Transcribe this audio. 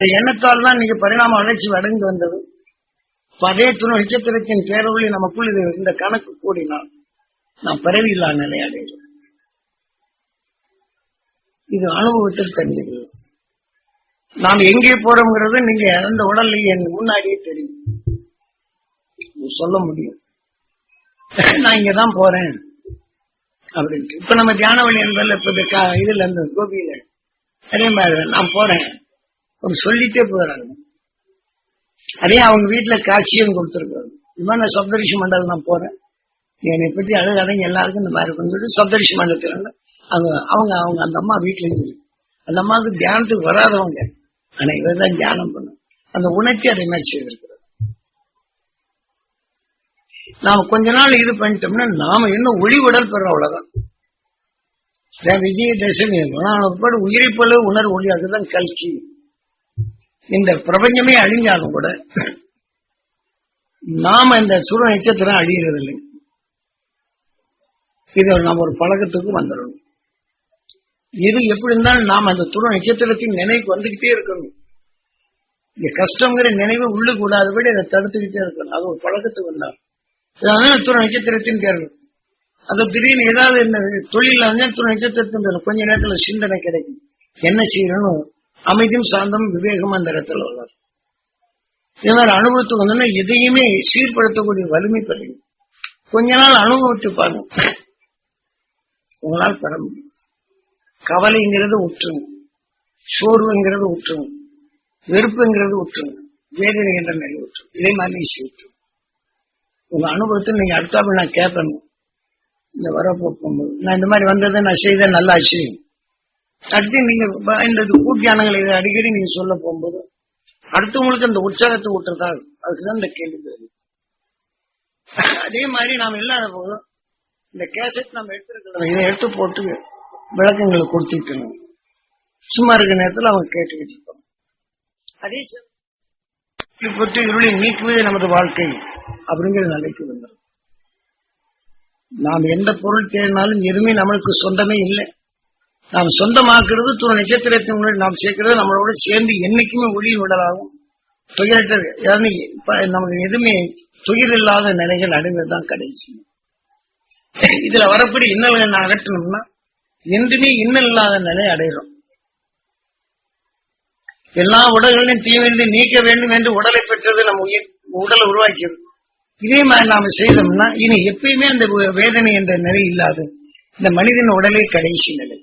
இந்த எண்ணத்தால் தான் நீங்க பரிணாம வளர்ச்சி அடைந்து வந்தது. பதே துணை நட்சத்திரத்தின் பேரொழி நமக்குள் இது இந்த கணக்கு கூடினால் நாம் பிறவியில்லா நிலை அடைகிறோம். இது அனுபவத்தில் தெரிஞ்சுக்கிறது நாம் எங்கே போறோம்ங்கிறது நீங்க அந்த உடல்ல என் முன்னாடியே தெரியும். சொல்ல முடியும். நான் இங்கதான் போறேன். அப்படின்ட்டு. இப்ப நம்ம தியான வழி என்பதில் இப்ப இதுல இருந்து கோபியில அதே மாதிரி நான் போறேன். அவங்க சொல்லிட்டே போறாங்க அதே அவங்க வீட்டுல காட்சியும் கொடுத்துருக்காங்க. விமான சப்தரிஷி மண்டல் நான் போறேன். என்னை பற்றி அழுகாதீங்க எல்லாருக்கும் இந்த மாதிரி இருக்குன்னு சொல்லிட்டு சப்தரிஷி மண்டலத்தில் அவங்க அவங்க அவங்க அந்த அம்மா வீட்டுல இருந்து. அந்த அம்மாவுக்கு தியானத்துக்கு வராதவங்க. ஆனா இவர் தான் தியானம் பண்ணும் அந்த உணர்ச்சி அதே மாதிரி செய்திருக்கிறார். நாம கொஞ்ச நாள் இது பண்ணிட்டோம்னா நாம இன்னும் ஒளி உடல் பெற அவ்வளவுதான். விஜய விஜயதசமி உயிரை போல உணர்வு ஒளி அதுதான் கல்கி. இந்த பிரபஞ்சமே அழிஞ்சாலும் கூட நாம இந்த சுர நட்சத்திரம் அழியறதில்லை. இதை நாம் ஒரு பழக்கத்துக்கு வந்துடணும். இது எப்படி இருந்தாலும் நாம் அந்த துர நட்சத்திரத்தின் நினைவுக்கு வந்துகிட்டே இருக்கணும். இந்த கஷ்டங்கிற நினைவு உள்ளு கூடாதபடி அதை தடுத்துக்கிட்டே இருக்கணும். அது ஒரு பழக்கத்துக்கு வந்தால். இதனால துரு நட்சத்திரத்தின் பேர் அது திடீர்னு ஏதாவது என்ன தொழில வந்து துரு நட்சத்திரத்தின் பேர் கொஞ்ச நேரத்தில் சிந்தனை கிடைக்கும். என்ன செய்யணும் அமைதியும் சாந்தம் விவேகம் அந்த இடத்துல வளரும் இதனால் மாதிரி அனுபவத்துக்கு வந்தோம்னா எதையுமே சீர்படுத்தக்கூடிய வலிமை பெறுங்க கொஞ்ச நாள் அனுபவித்து பாருங்க. உங்களால் பெற முடியும். கவலைங்கிறது உற்றுங்க. சோர்வுங்கிறது உற்றுங்க. வெறுப்புங்கிறது விட்டுருங்க வேதனை என்ற நிலை விட்டுருங்க இதே மாதிரி நீ செய்யும் உங்க அனுபவத்தை நீங்க அடுத்தாப்புல நான் கேட்பேன். இந்த வரப்போ போகும்போது. நான் இந்த மாதிரி வந்ததை நான் செய்த நல்லாச்சு அடுத்து நீங்க இந்த கூட்டியானங்களை அடிக்கடி நீங்க சொல்ல போகும்போது அடுத்தவங்களுக்கு அந்த உற்சாகத்தை விட்டுறதா அதுக்குதான் இந்த கேள்வி வருது. அதே மாதிரி நாம் இல்லாத போது இந்த கேசட் நம்ம எடுத்துருக்கணும் இதை எடுத்து போட்டு விளக்கங்களை கொடுத்துக்கணும் சும்மா இருக்க நேரத்துல அவங்க கேட்டுக்கிட்டு இருப்பாங்க. அதே சமயம் போட்டு இருளை நீக்குவதே நமது வாழ்க்கை அப்படிங்கிற நிலைக்கு வந்துடும் நாம் எந்த பொருள் தேடினாலும் எதுவுமே நம்மளுக்கு சொந்தமே இல்லை. நாம் சொந்தமாக்குறது துணை நட்சத்திரத்தின் முன்னாடி நாம் சேர்க்கிறது நம்மளோட சேர்ந்து என்னைக்குமே ஒளி விடலாகும். துயரற்ற நமக்கு எதுவுமே துயர் இல்லாத நிலைகள் அடைவதுதான் கடைசி. இதுல வரக்கூடிய இன்னல்கள் நான் அகற்றணும்னா என்றுமே இன்னல் இல்லாத நிலை அடைகிறோம். எல்லா உடல்களையும் தீவிரிந்து நீக்க வேண்டும் என்று உடலை பெற்றது நம்ம உயிர் உடலை உருவாக்கியது. இதே மாதிரி நாம செய்தோம்னா இனி எப்பயுமே அந்த வேதனை என்ற நிலை இல்லாது இந்த மனிதன் உடலே கடைசி நிலை.